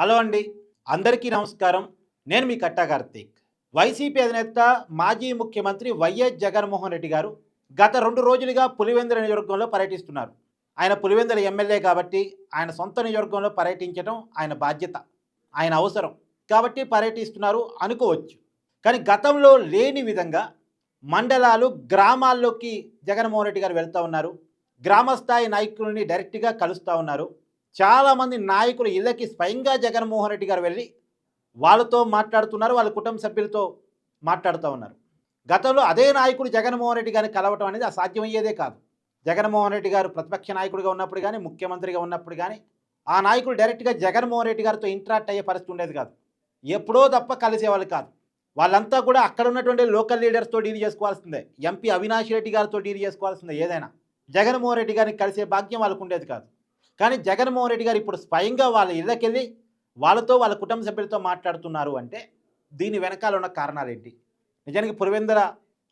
Hello అండి. అందరికీ నమస్కారం. నేను మీ కట్టా కార్తీక్. వైసీపీ అధినేత మాజీ ముఖ్యమంత్రి వైఎస్ జగన్మోహన్ రెడ్డి గారు గత రెండు రోజులుగా పులివెందుల నియోజకవర్గంలో పర్యటిస్తున్నారు. ఆయన పులివెందుల ఎమ్మెల్యే కాబట్టి ఆయన సొంత నియోజకవర్గంలో పర్యటించడం ఆయన బాధ్యత ఆయన అవసరం కాబట్టి పర్యటిస్తున్నారు అనుకోవచ్చు. కానీ గతంలో లేని విధంగా మండలాలు గ్రామాల్లోకి జగన్మోహన్ రెడ్డి గారు వెళ్తూ ఉన్నారు. గ్రామస్థాయి నాయకులని డైరెక్ట్గా కలుస్తూ ఉన్నారు. చాలామంది నాయకులు ఇళ్ళకి స్వయంగా జగన్మోహన్ రెడ్డి గారు వెళ్ళి వాళ్ళతో మాట్లాడుతున్నారు వాళ్ళ కుటుంబ సభ్యులతో మాట్లాడుతూ ఉన్నారు. గతంలో అదే నాయకుడు జగన్మోహన్ రెడ్డి గారిని కలవటం అనేది అసాధ్యమయ్యేదే కాదు. జగన్మోహన్ రెడ్డి గారు ప్రతిపక్ష నాయకుడిగా ఉన్నప్పుడు కానీ ముఖ్యమంత్రిగా ఉన్నప్పుడు కానీ ఆ నాయకుడు డైరెక్ట్గా జగన్మోహన్ రెడ్డి గారితో ఇంటరాక్ట్ అయ్యే పరిస్థితి ఉండేది కాదు. ఎప్పుడో తప్ప కలిసేవాళ్ళు కాదు. వాళ్ళంతా కూడా అక్కడ ఉన్నటువంటి లోకల్ లీడర్స్తో డీల్ చేసుకోవాల్సిందే. ఎంపీ అవినాష్ రెడ్డి గారితో డీల్ చేసుకోవాల్సిందే ఏదైనా. జగన్మోహన్ రెడ్డి గారిని కలిసే భాగ్యం వాళ్ళకు ఉండేది కాదు. కానీ జగన్మోహన్ రెడ్డి గారు ఇప్పుడు స్వయంగా వాళ్ళ ఇళ్ళకెళ్ళి వాళ్ళతో వాళ్ళ కుటుంబ సభ్యులతో మాట్లాడుతున్నారు అంటే దీని వెనకాల ఉన్న కారణాలు ఏంటి? నిజానికి పురవేందర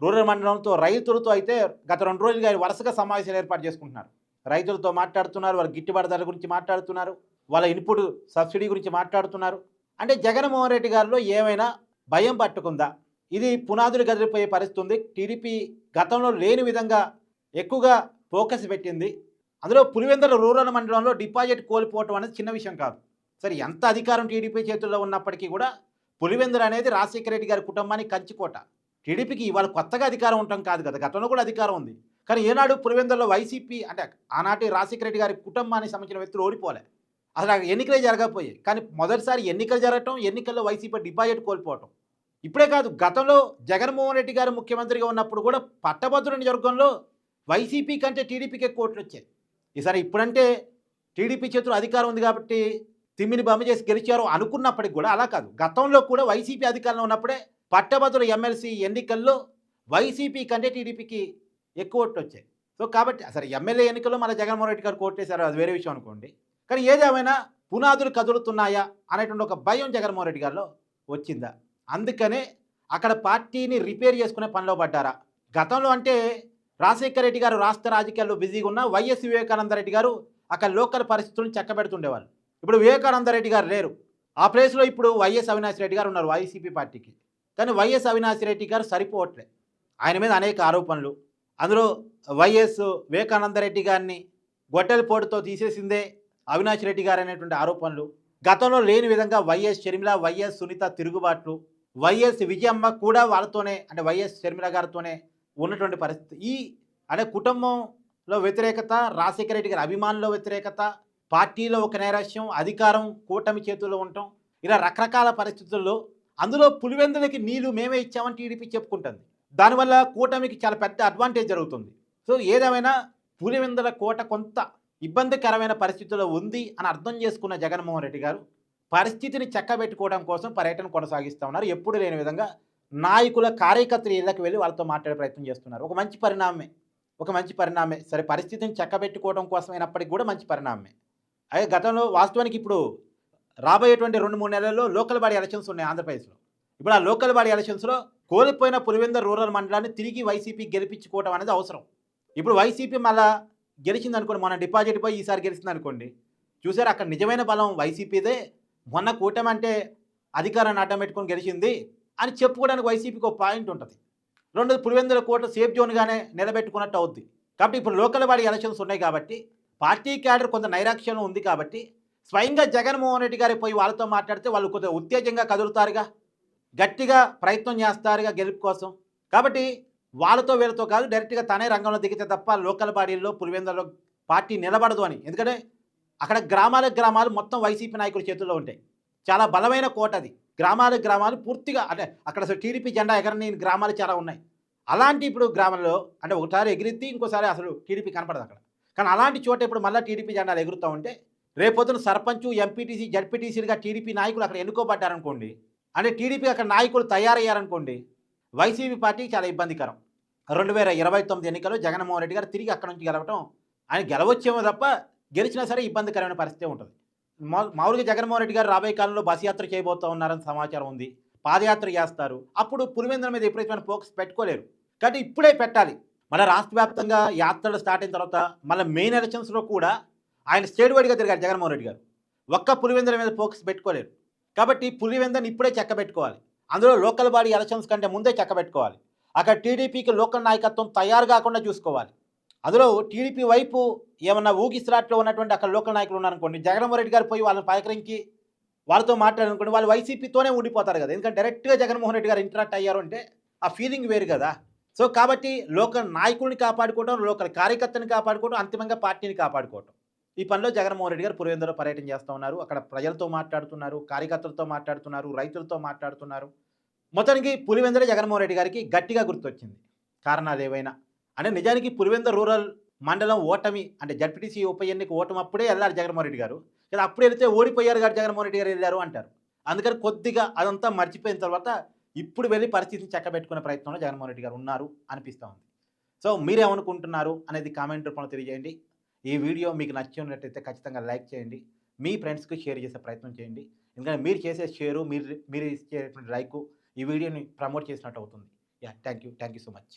రూరల్ మండలంతో రైతులతో అయితే గత రెండు రోజులుగా వరుసగా సమావేశాలు ఏర్పాటు చేసుకుంటున్నారు. రైతులతో మాట్లాడుతున్నారు వాళ్ళ గిట్టుబాటు ధర గురించి మాట్లాడుతున్నారు వాళ్ళ ఇన్పుట్ సబ్సిడీ గురించి మాట్లాడుతున్నారు. అంటే జగన్మోహన్ రెడ్డి గారిలో ఏమైనా భయం పట్టుకుందా? ఇది పునాదులు గదిలిపోయే పరిస్థితి ఉంది. టీడీపీ గతంలో లేని విధంగా ఎక్కువగా ఫోకస్ పెట్టింది. అందులో పులివెందుల రూరల్ మండలంలో డిపాజిట్ కోల్పోవటం అనేది చిన్న విషయం కాదు. సరే ఎంత అధికారం టీడీపీ చేతుల్లో ఉన్నప్పటికీ కూడా పులివెందులు అనేది రాజశేఖర రెడ్డి గారి కుటుంబానికి కంచికోట టీడీపీకి ఇవాళ కొత్తగా అధికారం ఉండటం కాదు కదా గతంలో కూడా అధికారం ఉంది. కానీ ఏనాడు పులివెందుల్లో వైసీపీ అంటే ఆనాటి రాజశేఖర రెడ్డి గారి కుటుంబానికి సంబంధించిన వ్యక్తులు ఓడిపోలే. అసలు ఎన్నికలే జరగకపోయాయి. కానీ మొదటిసారి ఎన్నికలు జరగటం ఎన్నికల్లో వైసీపీ డిపాజిట్ కోల్పోవటం. ఇప్పుడే కాదు గతంలో జగన్మోహన్ రెడ్డి గారు ముఖ్యమంత్రిగా ఉన్నప్పుడు కూడా పట్టభద్రుని వర్గంలో వైసీపీ కంటే టీడీపీకి కోట్లు వచ్చాయి. ఈసారి ఇప్పుడంటే టీడీపీ చేతులు అధికారం ఉంది కాబట్టి తిమ్మిని బమ్మ చేసి గెలిచారు అనుకున్నప్పటికి కూడా అలా కాదు. గతంలో కూడా వైసీపీ అధికారంలో ఉన్నప్పుడే పట్టభద్రుల ఎమ్మెల్సీ ఎన్నికల్లో వైసీపీ కంటే టీడీపీకి ఎక్కువ ఓట్లు వచ్చాయి. సో కాబట్టి సరే ఎమ్మెల్యే ఎన్నికల్లో మన జగన్మోహన్ రెడ్డి గారు కోటేశారు అది వేరే విషయం అనుకోండి. కానీ ఏదేమైనా పునాదులు కదులుతున్నాయా అనేటువంటి ఒక భయం జగన్మోహన్ రెడ్డి గారిలో వచ్చిందా? అందుకనే అక్కడ పార్టీని రిపేర్ చేసుకునే పనిలో పడ్డారా? గతంలో అంటే రాజశేఖర రెడ్డి గారు రాష్ట్ర రాజకీయాల్లో బిజీగా ఉన్న వైఎస్ వివేకానంద రెడ్డి గారు అక్కడ లోకల్ పరిస్థితులను చక్కబెడుతుండేవాళ్ళు. ఇప్పుడు వివేకానంద రెడ్డి గారు లేరు. ఆ ప్లేస్లో ఇప్పుడు వైఎస్ అవినాష్ రెడ్డి గారు ఉన్నారు వైసీపీ పార్టీకి. కానీ వైఎస్ అవినాష్ రెడ్డి గారు సరిపోవట్లే. ఆయన మీద అనేక ఆరోపణలు. అందులో వైఎస్ వివేకానంద రెడ్డి గారిని గొడ్డలి పోటుతో తీసేసిందే అవినాష్ రెడ్డి గారు అనేటువంటి ఆరోపణలు. గతంలో లేని విధంగా వైఎస్ షర్మిల వైఎస్ సునీత తిరుగుబాట్లు. వైఎస్ విజయమ్మ కూడా వాళ్ళతోనే అంటే వైఎస్ షర్మిల గారితోనే ఉన్నటువంటి పరిస్థితి. ఈ అనే కుటుంబంలో వ్యతిరేకత రాజశేఖర రెడ్డి గారి అభిమానుల వ్యతిరేకత పార్టీలో ఒక నైరాశ్యం అధికారం కూటమి చేతుల్లో ఉండటం ఇలా రకరకాల పరిస్థితుల్లో అందులో పులివెందులకి నీళ్ళు మేమే ఇచ్చామని టీడీపీ చెప్పుకుంటుంది. దానివల్ల కూటమికి చాలా పెద్ద అడ్వాంటేజ్ జరుగుతుంది. సో ఏదేమైనా పులివెందుల కోట కొంత ఇబ్బందికరమైన పరిస్థితుల్లో ఉంది అని అర్థం చేసుకున్న జగన్మోహన్ రెడ్డి గారు పరిస్థితిని చక్కబెట్టుకోవడం కోసం పర్యటన కొనసాగిస్తూ ఉన్నారు. ఎప్పుడు లేని విధంగా నాయకుల కార్యకర్తల ఇళ్ళకి వెళ్ళి వాళ్ళతో మాట్లాడే ప్రయత్నం చేస్తున్నారు. ఒక మంచి పరిణామమే. ఒక మంచి పరిణామమే. సరే పరిస్థితిని చక్కబెట్టుకోవడం కోసమైనప్పటికీ కూడా మంచి పరిణామమే. అదే గతంలో వాస్తవానికి ఇప్పుడు రాబోయేటువంటి రెండు మూడు నెలల్లో లోకల్ బాడీ ఎలక్షన్స్ ఉన్నాయి ఆంధ్రప్రదేశ్లో. ఇప్పుడు ఆ లోకల్ బాడీ ఎలక్షన్స్లో కోల్పోయిన పులివెందర్ రూరల్ మండలాన్ని తిరిగి వైసీపీ గెలిపించుకోవడం అనేది అవసరం. ఇప్పుడు వైసీపీ మళ్ళా గెలిచింది అనుకోండి మన డిపాజిట్ పోయి ఈసారి గెలిచింది అనుకోండి చూసారు అక్కడ నిజమైన బలం వైసీపీదే. మొన్న కూటమి అంటే అధికారాన్ని అడ్డం పెట్టుకొని గెలిచింది అని చెప్పుకోవడానికి వైసీపీకి ఒక పాయింట్ ఉంటుంది. రెండోది పులివెందుల కోట సేఫ్ జోన్గానే నిలబెట్టుకున్నట్టు అవుద్ది. కాబట్టి ఇప్పుడు లోకల్ బాడీ ఎలక్షన్స్ ఉన్నాయి కాబట్టి పార్టీ క్యాడర్ కొంత నైరాక్ష్యం ఉంది కాబట్టి స్వయంగా జగన్మోహన్ రెడ్డి గారి పోయి వాళ్ళతో మాట్లాడితే వాళ్ళు కొద్దిగా ఉత్తేజంగా కదులుతారుగా గట్టిగా ప్రయత్నం చేస్తారుగా గెలుపు కోసం. కాబట్టి వాళ్ళతో వీళ్ళతో కాదు డైరెక్ట్గా తనే రంగంలో దిగితే తప్ప లోకల్ బాడీల్లో పులివెందులలో పార్టీ నిలబడదు అని. ఎందుకంటే అక్కడ గ్రామాల గ్రామాలు మొత్తం వైసీపీ నాయకుల చేతుల్లో ఉంటాయి. చాలా బలమైన కోట అది. గ్రామాలు గ్రామాలు పూర్తిగా అంటే అక్కడ అసలు టీడీపీ జెండా ఎగరని గ్రామాలు చాలా ఉన్నాయి. అలాంటి ఇప్పుడు గ్రామంలో అంటే ఒకసారి ఎగిరిద్ది ఇంకోసారి అసలు టీడీపీ కనపడదు అక్కడ. కానీ అలాంటి చోట ఇప్పుడు మళ్ళీ టీడీపీ జెండాలు ఎగురుతూ ఉంటే రేపొద్దున సర్పంచ్ ఎంపీటీసీ జడ్పీటీసీలుగా టీడీపీ నాయకులు అక్కడ ఎన్నుకోబడ్డారనుకోండి అంటే టీడీపీ అక్కడ నాయకులు తయారయ్యారనుకోండి వైసీపీ పార్టీకి చాలా ఇబ్బందికరం. రెండు వేల ఇరవై తొమ్మిది ఎన్నికల్లో జగన్మోహన్ రెడ్డి గారు తిరిగి అక్కడ నుంచి గెలవటం ఆయన గెలవచ్చేమో తప్ప గెలిచినా సరే ఇబ్బందికరమైన పరిస్థితి ఉంటుంది. మామూలుగా జగన్మోహన్ రెడ్డి గారు రాబోయే కాలంలో బస్ యాత్ర చేయబోతూ ఉన్నారని సమాచారం ఉంది. పాదయాత్ర చేస్తారు. అప్పుడు పులివెందుల మీద ఎప్పుడైతే ఫోకస్ పెట్టుకోలేరు. కాబట్టి ఇప్పుడే పెట్టాలి. మన రాష్ట్ర వ్యాప్తంగా యాత్రలు స్టార్ట్ అయిన తర్వాత మళ్ళీ మెయిన్ ఎలక్షన్స్లో కూడా ఆయన స్టేట్ వైడ్గా తిరిగారు జగన్మోహన్ రెడ్డి గారు. ఒక్క పులివెందుల మీద ఫోకస్ పెట్టుకోలేరు. కాబట్టి పులివెందని ఇప్పుడే చెక్క పెట్టుకోవాలి. అందులో లోకల్ బాడీ ఎలక్షన్స్ కంటే ముందే చెక్క పెట్టుకోవాలి. అక్కడ టీడీపీకి లోకల్ నాయకత్వం తయారు కాకుండా చూసుకోవాలి. అందులో టీడీపీ వైపు ఏమన్నా ఊగిసలాట్లో ఉన్నటువంటి అక్కడ లోకల్ నాయకులు ఉన్నారనుకోండి జగన్మోహన్ రెడ్డి గారు పోయి వాళ్ళని పలకరించి వాళ్ళతో మాట్లాడారనుకోండి వాళ్ళు వైసీపీతోనే ఉండిపోతారు కదా. ఎందుకంటే డైరెక్ట్గా జగన్మోహన్ రెడ్డి గారు ఇంటరాక్ట్ అయ్యారు అంటే ఆ ఫీలింగ్ వేరు కదా. సో కాబట్టి లోకల్ నాయకుల్ని కాపాడుకోవడం లోకల్ కార్యకర్తని కాపాడుకోవడం అంతిమంగా పార్టీని కాపాడుకోవడం ఈ పనిలో జగన్మోహన్ రెడ్డి గారు పులివెందులో పర్యటన చేస్తూ ఉన్నారు. అక్కడ ప్రజలతో మాట్లాడుతున్నారు కార్యకర్తలతో మాట్లాడుతున్నారు రైతులతో మాట్లాడుతున్నారు. మొత్తానికి పులివెందుల జగన్మోహన్ రెడ్డి గారికి గట్టిగా గుర్తొచ్చింది. కారణాలు ఏవైనా అంటే నిజానికి పులివెందుల రూరల్ మండలం ఓటమి అంటే జడ్పీటీసీ ఉప ఎన్నిక ఓటమి అప్పుడే వెళ్ళారు జగన్మోహన్ రెడ్డి గారు. కదా అప్పుడు వెళితే ఓడిపోయారు గారు జగన్మోహన్ రెడ్డి గారు వెళ్ళారు అంటారు. అందుకని కొద్దిగా అదంతా మర్చిపోయిన తర్వాత ఇప్పుడు వెళ్ళి పరిస్థితిని చక్కబెట్టుకునే ప్రయత్నంలో జగన్మోహన్ రెడ్డి గారు ఉన్నారు అనిపిస్తూ ఉంది. సో మీరేమనుకుంటున్నారు అనేది కామెంట్ రూపంలో తెలియజేయండి. ఈ వీడియో మీకు నచ్చి ఉన్నట్టయితే ఖచ్చితంగా లైక్ చేయండి. మీ ఫ్రెండ్స్కి షేర్ చేసే ప్రయత్నం చేయండి. ఎందుకంటే మీరు చేసే షేరు మీరు మీరు ఇచ్చేటువంటి లైక్ ఈ వీడియోని ప్రమోట్ చేసినట్టు అవుతుంది. Yeah thank you thank you so much.